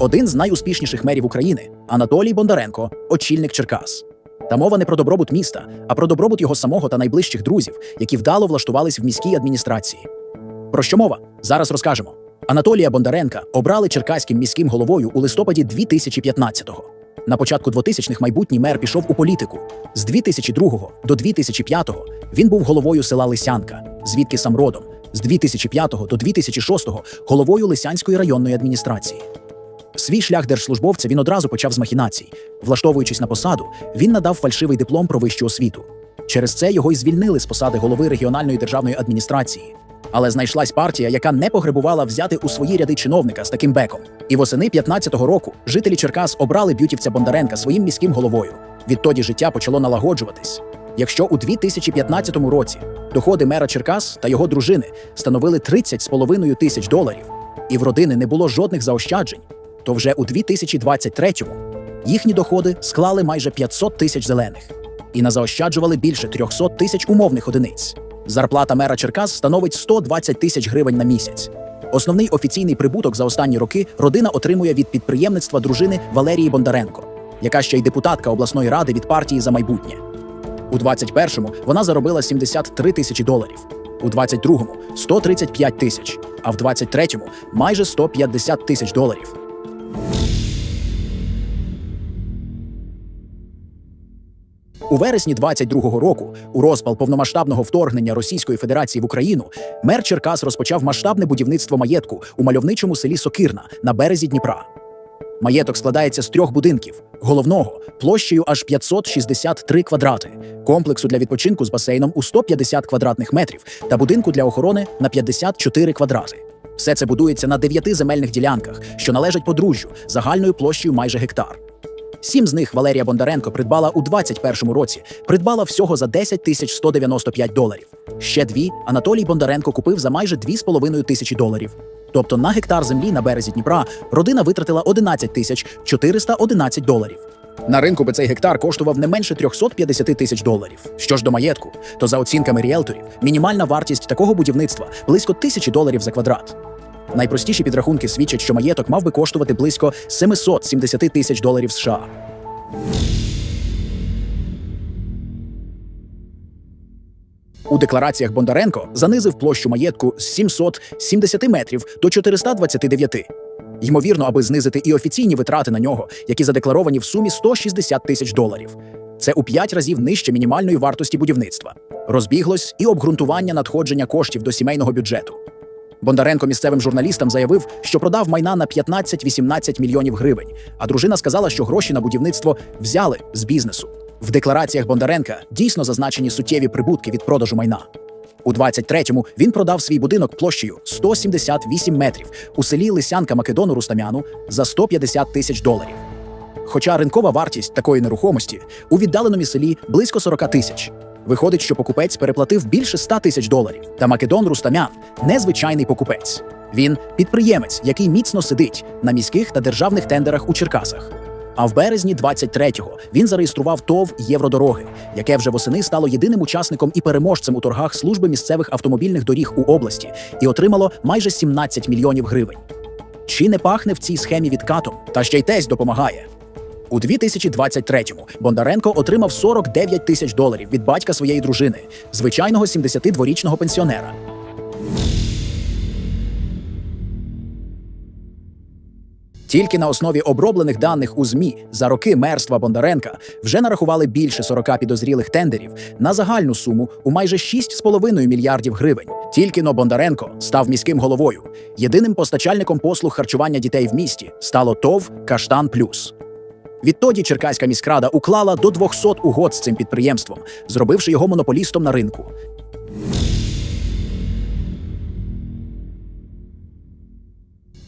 Один з найуспішніших мерів України Анатолій Бондаренко, очільник Черкас. Та мова не про добробут міста, а про добробут його самого та найближчих друзів, які вдало влаштувались в міській адміністрації. Про що мова? Зараз розкажемо. Анатолія Бондаренка обрали черкаським міським головою у листопаді 2015-го. На початку 2000-х майбутній мер пішов у політику. З 2002 до 2005 він був головою села Лисянка, звідки сам родом. З 2005 до 2006 головою Лисянської районної адміністрації. Свій шлях держслужбовця він одразу почав з махінацій. Влаштовуючись на посаду, він надав фальшивий диплом про вищу освіту. Через це його й звільнили з посади голови регіональної державної адміністрації. Але знайшлась партія, яка не погребувала взяти у свої ряди чиновника з таким беком. І восени 15-го року жителі Черкас обрали б'ютівця Бондаренка своїм міським головою. Відтоді життя почало налагоджуватись. Якщо у 2015 році доходи мера Черкас та його дружини становили 30,5 тисяч доларів, і в родини не було жодних заощаджень, то вже у 2023-му їхні доходи склали майже 500 тисяч зелених і назаощаджували більше 300 тисяч умовних одиниць. Зарплата мера Черкас становить 120 тисяч гривень на місяць. Основний офіційний прибуток за останні роки родина отримує від підприємництва дружини Валерії Бондаренко, яка ще й депутатка обласної ради від партії за майбутнє. У 21-му вона заробила 73 тисячі доларів, у 22-му – 135 тисяч, а в 23-му – майже 150 тисяч доларів. У вересні 22-го року, у розпал повномасштабного вторгнення Російської Федерації в Україну, мер Черкас розпочав масштабне будівництво маєтку у мальовничому селі Сокирна на березі Дніпра. Маєток складається з трьох будинків: головного площею аж 563 квадрати, комплексу для відпочинку з басейном у 150 квадратних метрів та будинку для охорони на 54 квадрати. Все це будується на дев'яти земельних ділянках, що належать подружжю загальною площею майже гектар. Сім з них Валерія Бондаренко придбала у 21-му році, придбала всього за 10 тисяч 195 доларів. Ще дві Анатолій Бондаренко купив за майже 2,5 тисячі доларів. Тобто на гектар землі на березі Дніпра родина витратила 11 тисяч 411 доларів. На ринку би цей гектар коштував не менше 350 тисяч доларів. Що ж до маєтку, то за оцінками ріелторів, мінімальна вартість такого будівництва близько тисячі доларів за квадрат. Найпростіші підрахунки свідчать, що маєток мав би коштувати близько 770 тисяч доларів США. У деклараціях Бондаренко занизив площу маєтку з 770 метрів до 429. Ймовірно, аби знизити і офіційні витрати на нього, які задекларовані в сумі 160 тисяч доларів. Це у п'ять разів нижче мінімальної вартості будівництва. Розбіглось і обґрунтування надходження коштів до сімейного бюджету. Бондаренко місцевим журналістам заявив, що продав майна на 15-18 мільйонів гривень, а дружина сказала, що гроші на будівництво взяли з бізнесу. В деклараціях Бондаренка дійсно зазначені суттєві прибутки від продажу майна. У 23-му він продав свій будинок площею 178 метрів у селі Лисянка Македону Рустамяну за 150 тисяч доларів. Хоча ринкова вартість такої нерухомості у віддаленому селі близько 40 тисяч. Виходить, що покупець переплатив більше 100 тисяч доларів. Та Македон Рустамян незвичайний покупець. Він підприємець, який міцно сидить на міських та державних тендерах у Черкасах. А в березні 23-го він зареєстрував ТОВ Євродороги, яке вже восени стало єдиним учасником і переможцем у торгах служби місцевих автомобільних доріг у області і отримало майже 17 мільйонів гривень. Чи не пахне в цій схемі відкатом? Та ще й тесть допомагає. У 2023-му Бондаренко отримав 49 тисяч доларів від батька своєї дружини, звичайного 72-річного пенсіонера. Тільки на основі оброблених даних у ЗМІ за роки мерства Бондаренка вже нарахували більше 40 підозрілих тендерів на загальну суму у майже 6,5 мільярдів гривень. Тільки но Бондаренко став міським головою. Єдиним постачальником послуг харчування дітей в місті стало ТОВ Каштан Плюс. Відтоді Черкаська міськрада уклала до 200 угод з цим підприємством, зробивши його монополістом на ринку.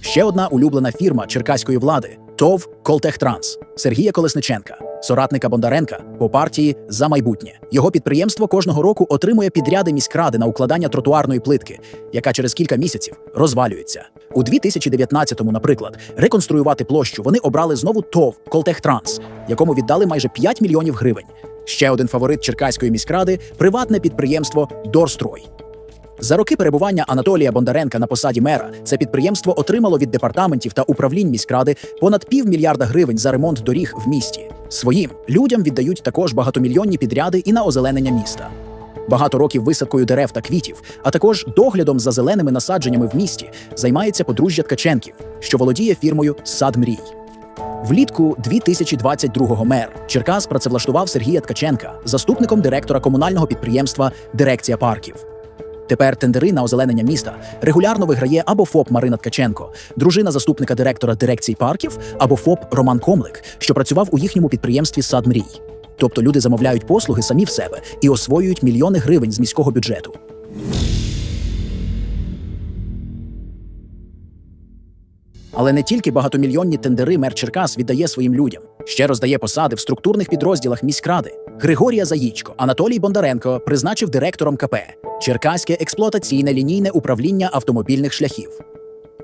Ще одна улюблена фірма черкаської влади ТОВ Колтехтранс Сергія Колесниченка, соратника Бондаренка по партії за майбутнє. Його підприємство кожного року отримує підряди міськради на укладання тротуарної плитки, яка через кілька місяців розвалюється. У 2019-му, наприклад, реконструювати площу вони обрали знову ТОВ Колтехтранс, якому віддали майже 5 мільйонів гривень. Ще один фаворит черкаської міськради приватне підприємство Дорстрой. За роки перебування Анатолія Бондаренка на посаді мера це підприємство отримало від департаментів та управлінь міськради понад півмільярда гривень за ремонт доріг в місті. Своїм людям віддають також багатомільйонні підряди і на озеленення міста. Багато років висадкою дерев та квітів, а також доглядом за зеленими насадженнями в місті займається подружжя Ткаченків, що володіє фірмою Сад мрій. Влітку 2022-го мер Черкас працевлаштував Сергія Ткаченка заступником директора комунального підприємства Дирекція парків. Тепер тендери на озеленення міста регулярно виграє або ФОП Марина Ткаченко, дружина заступника директора дирекції парків, або ФОП Роман Комлик, що працював у їхньому підприємстві Сад мрій. Тобто люди замовляють послуги самі в себе і освоюють мільйони гривень з міського бюджету. Але не тільки багатомільйонні тендери мер Черкас віддає своїм людям, ще роздає посади в структурних підрозділах міськради. Григорія Заїчко, Анатолій Бондаренко призначив директором КП Черкаське експлуатаційне лінійне управління автомобільних шляхів.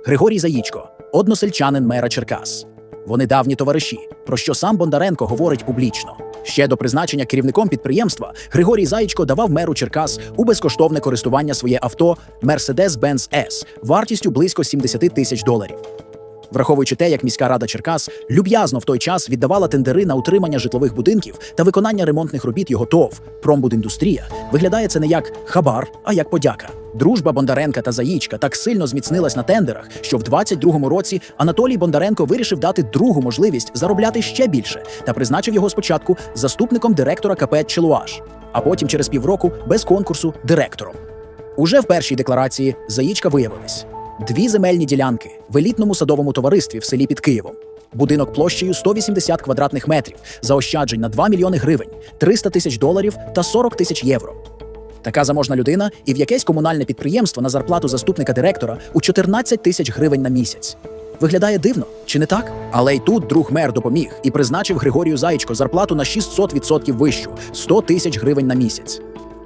Григорій Заїчко, односельчанин мера Черкас. Вони давні товариші, про що сам Бондаренко говорить публічно. Ще до призначення керівником підприємства Григорій Заєчко давав меру Черкас у безкоштовне користування своє авто Mercedes-Benz S вартістю близько 70 тисяч доларів. Враховуючи те, як міська рада Черкас люб'язно в той час віддавала тендери на утримання житлових будинків та виконання ремонтних робіт його ТОВ Промбудіндустрія, виглядає це не як хабар, а як подяка. Дружба Бондаренка та Заїчка так сильно зміцнилась на тендерах, що в 22-му році Анатолій Бондаренко вирішив дати другу можливість заробляти ще більше та призначив його спочатку заступником директора КП Челуаш, а потім через півроку без конкурсу директором. Уже в першій декларації Заїчка виявились дві земельні ділянки в елітному садовому товаристві в селі під Києвом. Будинок площею 180 квадратних метрів, заощаджень на 2 мільйони гривень, 300 тисяч доларів та 40 тисяч євро. Така заможна людина і в якесь комунальне підприємство на зарплату заступника директора у 14 тисяч гривень на місяць. Виглядає дивно, чи не так? Але й тут друг мер допоміг і призначив Григорію Заїчко зарплату на 600% вищу 100 тисяч гривень на місяць.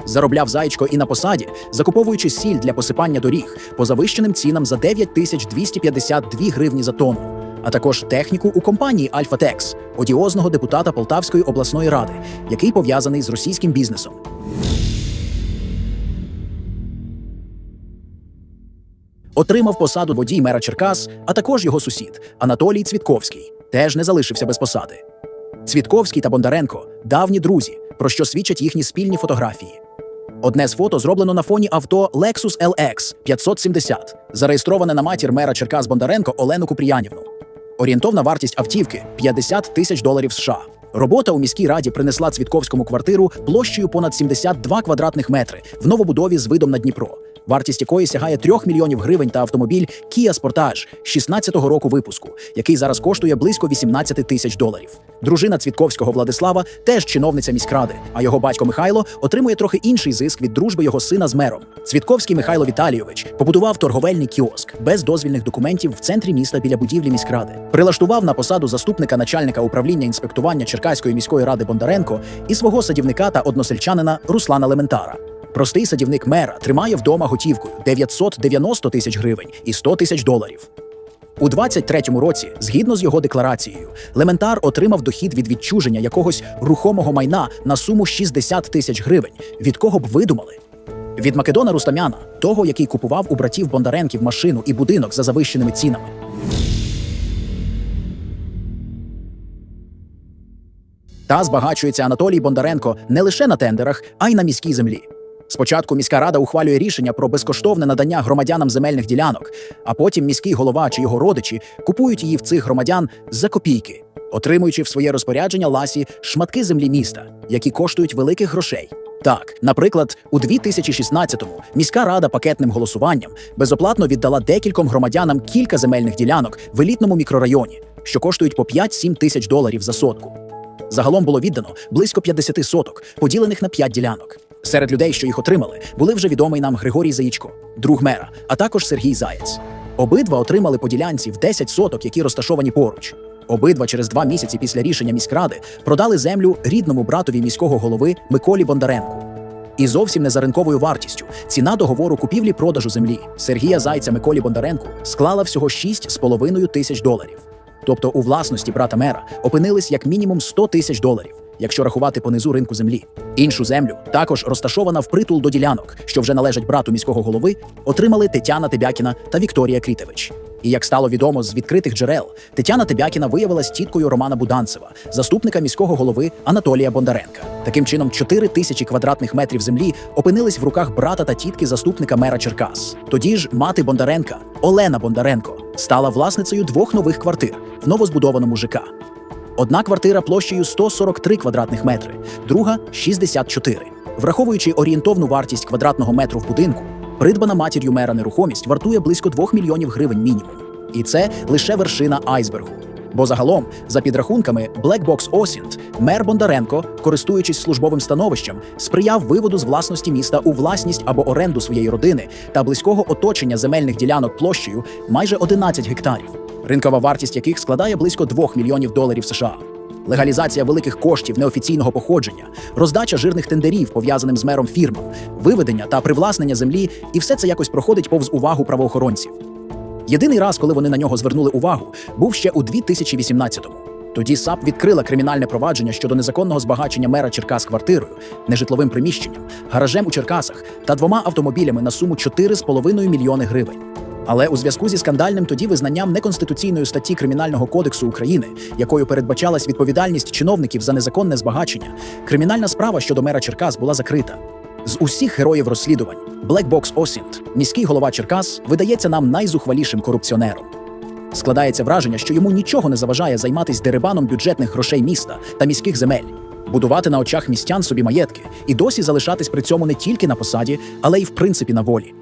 Заробляв Заїчко і на посаді, закуповуючи сіль для посипання доріг по завищеним цінам за 9 тисяч 252 гривні за тонну, а також техніку у компанії Альфатекс, одіозного депутата Полтавської обласної ради, який пов'язаний з російським бізнесом. Отримав посаду водій мера Черкас, а також його сусід Анатолій Цвітковський, теж не залишився без посади. Цвітковський та Бондаренко давні друзі, про що свідчать їхні спільні фотографії. Одне з фото зроблено на фоні авто Lexus LX 570, зареєстроване на матір мера Черкас Бондаренко Олену Купріянівну. Орієнтовна вартість автівки 50 тисяч доларів США. Робота у міській раді принесла Цвітковському квартиру площею понад 72 квадратних метри в новобудові з видом на Дніпро, вартість якої сягає 3 мільйонів гривень та автомобіль Kia Sportage 16-го року випуску, який зараз коштує близько 18 тисяч доларів. Дружина Цвітковського Владислава теж чиновниця міськради, а його батько Михайло отримує трохи інший зиск від дружби його сина з мером. Цвітковський Михайло Віталійович побудував торговельний кіоск без дозвільних документів в центрі міста біля будівлі міськради. Прилаштував на посаду заступника начальника управління інспектування Черкаської міської ради Бондаренко і свого садівника та односельчанина Руслана Лементара. Простий садівник мера тримає вдома готівкою 990 тисяч гривень і 100 тисяч доларів. У 23-му році, згідно з його декларацією, Лементар отримав дохід від відчуження якогось рухомого майна на суму 60 тисяч гривень. Від кого б ви думали? Від Македона Рустамяна, того, який купував у братів Бондаренків машину і будинок за завищеними цінами. Та збагачується Анатолій Бондаренко не лише на тендерах, а й на міській землі. Спочатку міська рада ухвалює рішення про безкоштовне надання громадянам земельних ділянок, а потім міський голова чи його родичі купують її в цих громадян за копійки, отримуючи в своє розпорядження ласі шматки землі міста, які коштують великих грошей. Так, наприклад, у 2016-му міська рада пакетним голосуванням безоплатно віддала декільком громадянам кілька земельних ділянок в елітному мікрорайоні, що коштують по 5-7 тисяч доларів за сотку. Загалом було віддано близько 50 соток, поділених на 5 ділянок. Серед людей, що їх отримали, були вже відомий нам Григорій Заїчко, друг мера, а також Сергій Заєць. Обидва отримали по ділянці в 10 соток, які розташовані поруч. Обидва через два місяці після рішення міськради продали землю рідному братові міського голови Миколі Бондаренку. І зовсім не за ринковою вартістю ціна договору купівлі-продажу землі Сергія Зайця Миколі Бондаренку склала всього 6,5 тисяч доларів. Тобто у власності брата мера опинились як мінімум 100 тисяч доларів, якщо рахувати понизу ринку землі. Іншу землю, також розташована впритул до ділянок, що вже належать брату міського голови, отримали Тетяна Тебякіна та Вікторія Крітевич. І як стало відомо з відкритих джерел, Тетяна Тебякіна виявилась тіткою Романа Буданцева, заступника міського голови Анатолія Бондаренка. Таким чином, 4 тисячі квадратних метрів землі опинились в руках брата та тітки заступника мера Черкас. Тоді ж мати Бондаренка, Олена Бондаренко, стала власницею двох нових квартир в новозбудованому ЖК. Одна квартира площею 143 квадратних метри, друга 64. Враховуючи орієнтовну вартість квадратного метру в будинку, придбана матір'ю мера нерухомість вартує близько 2 мільйонів гривень мінімум. І це лише вершина айсбергу. Бо загалом, за підрахунками Black Box Осінт, мер Бондаренко, користуючись службовим становищем, сприяв виводу з власності міста у власність або оренду своєї родини та близького оточення земельних ділянок площею майже 11 гектарів, ринкова вартість яких складає близько 2 мільйонів доларів США. Легалізація великих коштів неофіційного походження, роздача жирних тендерів, пов'язаним з мером фірмам, виведення та привласнення землі, і все це якось проходить повз увагу правоохоронців. Єдиний раз, коли вони на нього звернули увагу, був ще у 2018-му. Тоді САП відкрила кримінальне провадження щодо незаконного збагачення мера Черкас квартирою, нежитловим приміщенням, гаражем у Черкасах та двома автомобілями на суму 4,5 мільйони гривень. Але у зв'язку зі скандальним тоді визнанням неконституційної статті Кримінального кодексу України, якою передбачалась відповідальність чиновників за незаконне збагачення, кримінальна справа щодо мера Черкас була закрита. З усіх героїв розслідувань Black Box Осінт, міський голова Черкас, видається нам найзухвалішим корупціонером. Складається враження, що йому нічого не заважає займатися дерибаном бюджетних грошей міста та міських земель, будувати на очах містян собі маєтки і досі залишатись при цьому не тільки на посаді, але й в принципі на волі.